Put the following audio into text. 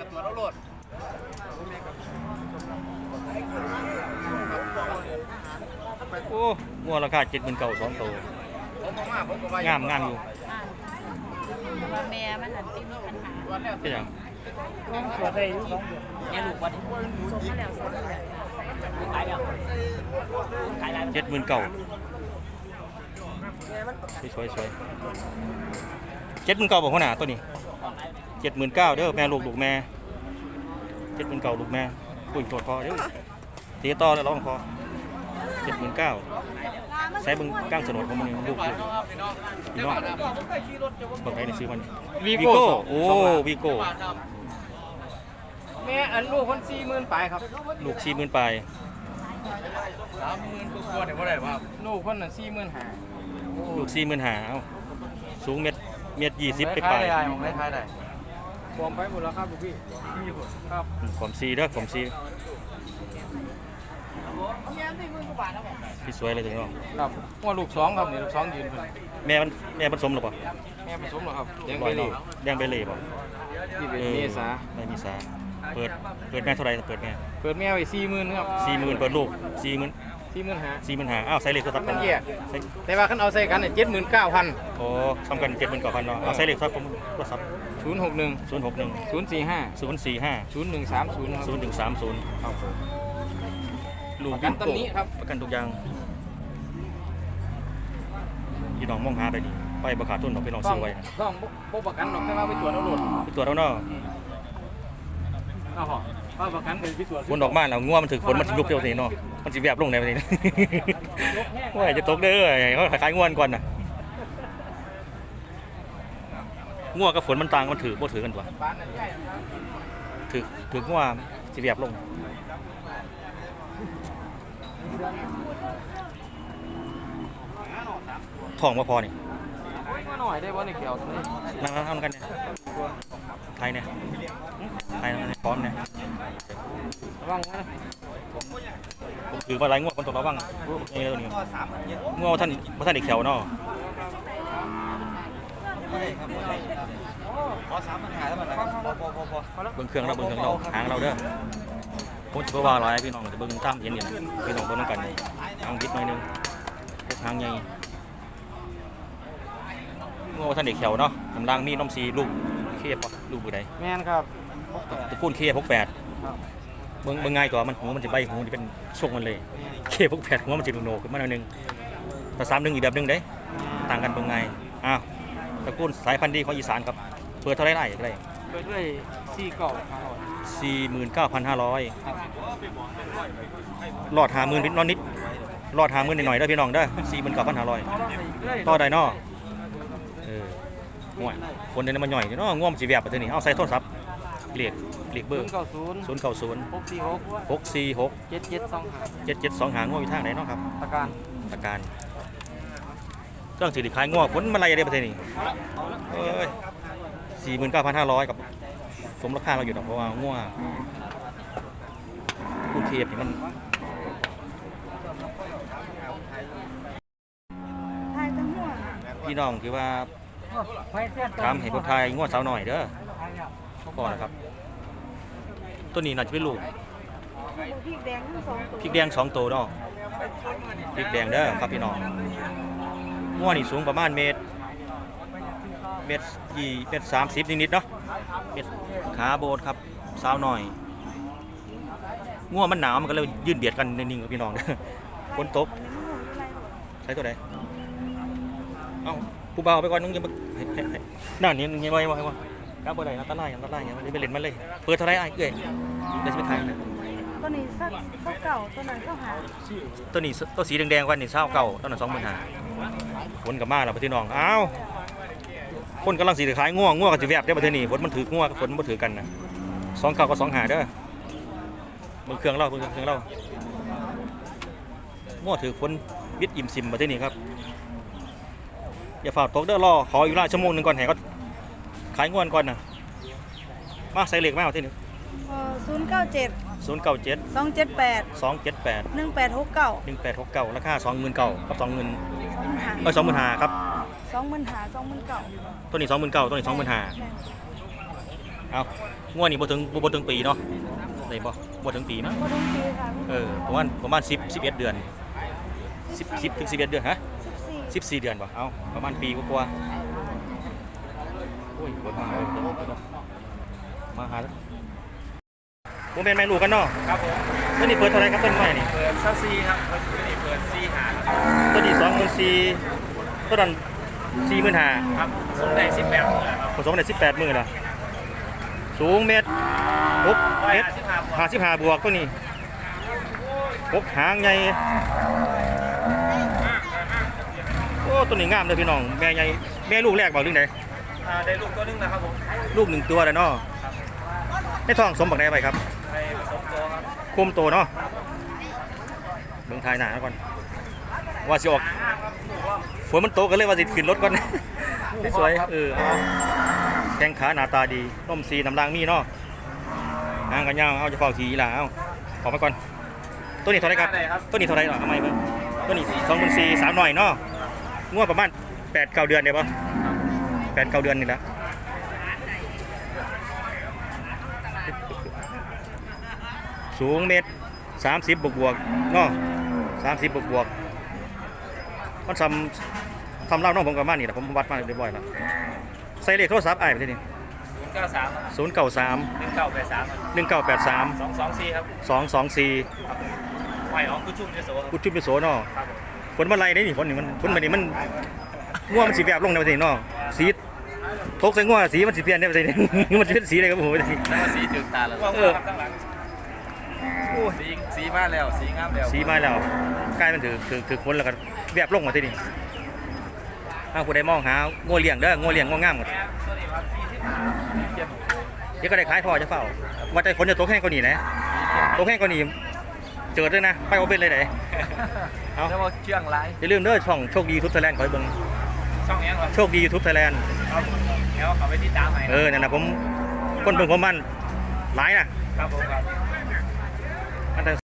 กับตัวเราโหลดโอ้งัวราคาเจ็ดหมื่นเก้าสองตัวผมมามาผมก็ว่างามงามอยู่ว่าแม่มันหันที่มีปัญหาเป็นยังตัวได้อยู่สองเดือนเนี่ลูกวันส่งมาแล้วส่งมาแล้วขายแล้วขายแล้วเจ็ดหมื่นเก้าสวยสวยเจ็ดหมื่นเก้าบอกหัวหน้าตัวนี้ จ็ดหมื่นเก้าเด้อแม่ลูกลูกแม่เจ็ดหมื่นเก้าลูกแม่ปุ๋ยโจดพอเด้อเตีต่อแล้วร้องพอเจ็ดหมื่นเก้าใส่เบึงก้างสนดของมันนี่ลูกเลยพี่น้องบอกไปในซื้อมันวีโก้โอ้วีโก้แม่อันลูกคนสี่หมื่นปลายครับ ลูกสี่หมื่นปลายสามหมื่นกว่าๆเนี่ยว่าได้ป่ะลูกคนน่ะสี่หมื่นห้าลูกสี่หมื่นหาเอ้าสูงเม็ดเม็ดยี่สิบไปปลายมองได้ขายได้ รวมไปหมดแล้วครับลูกพี่ครับผมซีเด้อผมซีพี่สวยเลยถึงเนาะครับว่าลูกสองครับนี่ลูกสองยืนเพิ่นแม่มันแม่ผสมหรือเปล่าแม่ผสมเหรอครับแดงร้ไปอยเลเนาะยแดงเบลเล่ป่ะยี่สิบเอ็ดเมษาไม่มีสาเปิดเปิดแม่เท่าไหร่เปิดแม่เปิดแม่ไว้สี่หมื่นครับสี่หมื่นเปิดลูกสี่หมื่น สี่หมื่นห้าสี่หมื่นหาอ้าวใส่เหล็กโทรศัพท์มันแยกใส่แต่ว่าคันเอาใส่กันเนี่ยเจ็ดหมื่นเก้าพันโอ้ซ้ำกันเจ็ดหมื่นกว่าพันเนาะเอาใส่เหล็กโทรศัพท์ผมโทรศัพท์ศูนย์หกหนึ่งศูนย์หกหนึ่งศูนย์สี่ห้าศูนย์สี่ห้าศูนย์หนึ่งสามศูนย์ครับศูนย์หนึ่งสามศูนย์ครับผมลูกประกันตำหนิครับประกันทุกอย่างพี่น้องมองหาไปดิไปประขาดทุนดอกพี่น้องต้อซื้งอไว้นะต้องบ่ประกันหรอกแต่ว่าไปตรวจเอาโหลดไปตรวจแล้วเนาะเอาหอว่าประกันก็ไปตรวจฝนดอกมาแล้วง่วงมันถึงฝนมันสิลุกเที่ยวนี่เนาะ มันสิแวบลงในวันนี้ว่าจะตกเด้อเขาขายง่วนก่อนน่ะง่วกับฝนมันต่างมันถือบ่ถือกันตัวถือถือง่วงสิแวบลงท้องมาพอนี่มาหน่อยได้บ่ในเกี่ยวตรงนี้นั่งนั่งทำกันเนี่ยไทยเนี่ยไทยนี่ยพร้อมเนี่ยระวังนะ ผมถือมาหลายง่วงคนตกระวังนี่ตัวนี้ง่วงท่านพระท่านอีกแถวเนาะขอสามปัญหาแล้วมันนะครับพอพอพอพอเบิ้งเครื่องเราเบิ้งเครื่องเราหางเราเด้อผมจะว่าหลายพี่น้องจะเบิ้งตามเห็นเนี่ยพี่น้องเบิ้งนำกันหางบิดหน่อยหนึงพวกหางใหญ่ง่วงท่านอีกแถวเนาะกำลังมีน้องซีลูกเคปะลูกบุใดแม่นครับตระกูลเคพกแปดครับ เบิ้งเบิ้งง่ายกว่ามันหัวมันจะใบหัวมันจะเป็นทรงมันเลยเคพกแปดหัวมันจะโหนกขึ้นมาหน่อยหนึงแต่สามหนึ่งอีกแบบหนึงเด้ ต่างกันเบิ่งไงอ้าวตระกูลสายพันธุ์ดีของอีสานครับเปิดเท่าไรไร่ไรเปิดด้วยสี่เก่าครับสี่หมื่นเก้าพันห้าร้อยหลอดหาหมื่นนิดน้อยนิดหลอดหาหมื่นหน่อยๆได้อพี่น้องได้สี่หมื่นเก้าพันห้าร้อย ต่อได้เนาะ เออห่วยคนเดินมาหน่อยเนาะง่วมสีแวบไปเท่านี้เอาใส่โทรศัพท์เรียก เรียกเบอศูนร์ย์เก้าศูนย์ศูนย์เก้าศูนย์หกสี่หกหกสี่หกเจ็ดเจ็ดสองห้าเจ็ดเจ็ดสองหาง่วงอยู่ทางไหนเนาะครับประกันตะการเครื่องสิริขายง่วงผลมาลัยได้ประเทศนี้เอ้ยสี่หมื่นเก้าพันห้าร้อยกับสมราคาเราอยู่ดอกเพราะว่าง่วงคูเทียบนี่มันทายทั้งหัวพี่น้องคือว่าถามให้คนไทยง่วงสาวหน่อยเด้อพ่อนะครับ ตัวนี้น่าจะเป็นลูกพริกแดงทั้งสองตัวพริกแดงสองตัวเนาะพริกแดงเด้อครับพี่น้องง่วงนี่สูงประมาณเมตร เมตรกี่เมตรสามสิบนิดๆเนาะเมตรขาโบดครับสาวหน่อยง่วงมันหนาวมันก็เลยยืนเบียดกันนิ่งๆกับพี่น้องเด้อฝนตกใช้ตัวใดเอ้าผู้เบาไปก่อนน้องอยังมาให้ให้ให้นั่นนี่ยังไงวะไงวะ กล้าบ่ได้นะตะไลยังตะไลยังไม่ได้ไปเล่นมันเลย เปิดเท่าไรไอ้เอ้ยเดี๋ยวจะไปถ่ายนะตัวนี้สักสักเก่าตัวนั้นก็หาตัวนี้ตัวสีแดงๆวันนี้เศร้าเก่าตัวนั้นสองหมื่นห้าฝนกับมาแล้วพี่น้องอ้าวคนกำลังสีขายง่วงง่วงกับสีแวบได้ประเทศนี้ฝนมันถือง่วงกับฝนมันบ่ถือกันนะสองเก่ากับสองหาเด้อเบิ่งเครื่องเล่าเบิ่งเครื่องเล่าง่วงถือฝนวิทย์อิ่มซิมประเทศนี้ครับอย่าฝ่าตกเด้อรอขออยู่ละชั่วโมงหนึ่งก่อนให้เขาขายง่วงก่อนนะมาใส่เหล็กมาเอาที่นี่ศูนย์เก้าเจ็ดศูนย์เก้าเจ็ดสองเจ็ดแปดสองเจ็ดแปดหนึ่งแปดหกเก้าหนึ่งแปดหกเก้าราคาสองหมื่นเก้ากับสองหมื่นสองหมื่นหาเอ้ยสองหมื่นห้าครับสองหมื่นหาสองหมื่นเก้าตัวนี้สองหมื่นเก้าตัวนี้สองหมื่นห้าเอางวดนี้บ่ถึงบ่บ่ถึงปีเนาะได้บ่บ่ถึงปีมั้งก็ต้องปีค่ะเออประมาณประมาณ10 11เดือน10 10ถึง11เดือนฮะสิบสี่14เดือนบ่เอาประมาณปีกว่าๆ โอ้ยคนมาเลยมาหาแล้วบ่แม่นแม่ลูกกันเนาะครับผมตัวนี้เปิดเท่าไรครับต้นไม้นี่เปิดซักซีครับตัวนี้เปิดซีหาครับตัวนี้24,000ตัวนั้น45,000ครับสมได้สิบแปดหมื่นครับผสมได้18มื้อละสูงเมตรหกเมตรห้าสิบห้าบวก55บวกตัวนี้หกหางใหญ่โอ้ตัวนี้งามเลยพี่น้องแม่ใหญ่แม่ลูกแรกบอกเรื่องไหน อ่าได้ลูกตัวหนึงนะครับผมลูกหนึ่งตัวแล้วเนาะในท้องสมบักไหนไปครับให้ผสมตัวครับคุมโตเนาะเบิ่งทายหนาก่อน ว่าสิออกฝนมันตกกันเลยว่าสิขึ้นรถก่อน สวยๆเออเอาแข้งขาหน้าตาดีต้มสีน้ำรางมีเนาะนางกันยาวเอาจะเฝ้าทีล่ะเอาขอมาก่อน ตัวนี้เท่าไหรครับได้ครับ ตัวนี้เท่าไหรหรอทำไมเบิ่งตัวนี้สองพันสี่สามหน่อยเนาะงวดประมาณแปดเก้าเดือนเดียวปะ แปดเก้าเดือนนี่แหละสูงเมตรสามสิบบวกบวกๆเนาะสามสิบบวกบวกๆมันซ้ำซ้ำเล่าน้องผมกับมานี่แหละผมวัดมาเรียบร้อยแล้วใส่เลขโทรศัพท์ไอ้ายไปที่นี่ศูนย์เก้าสามศูนย์เก้าสามหนึ่งเก้าแปดสามหนึ่งเก้าแปดสามสองสองสี่ครับสองสองสี่หอยอ๋องกุชุ่มเจโสครับกุดชุบไปโสเนาะครับผมฝนมาไล่ได้นี่ฝนนี่มันฝนมานี่มัน ง่วมันสีแบบลงในประเทศนอกสีตกใส่ง่วสีมันสีเปลี่ยนได้ประเทศนี้มันจะเป็นสีอะไรครับผมประเทศแล้วก็สีถึงตาแล้วเออข้างหลังสีสีมาแล้ว สีงามแล้วสีมาแล้วกลายมันถือถือถือฝนแล้วก็แบบลงมาที่นี่ถ้าผู้ใดมองหางัวเลี้ยงเด้องัวเลี้ยงงัวงามหมดตัวนี้ครับสีที่หาเทียมเดี๋ยวก็ได้ขายพอจะเฝ้าว่าแต่ฝนจะตกแห้งกว่านี้นะตกแห้งกว่านี้เจอด้วยนะ ไปเอาเป็นเลยไหนเอาแล้วว่าเครื่องไรอย่าลืมเด้อช่องโชคดีทุบไทยแลนด์ขอให้เบิ่ง ช่องนี้ครับโชคดียูทูบไทยแลนด์ครับเดี๋ยวเขาไปที่ตามใหม่เออนั่นนะผมคนเบิ่งผมมันหลายนะครับผมครับ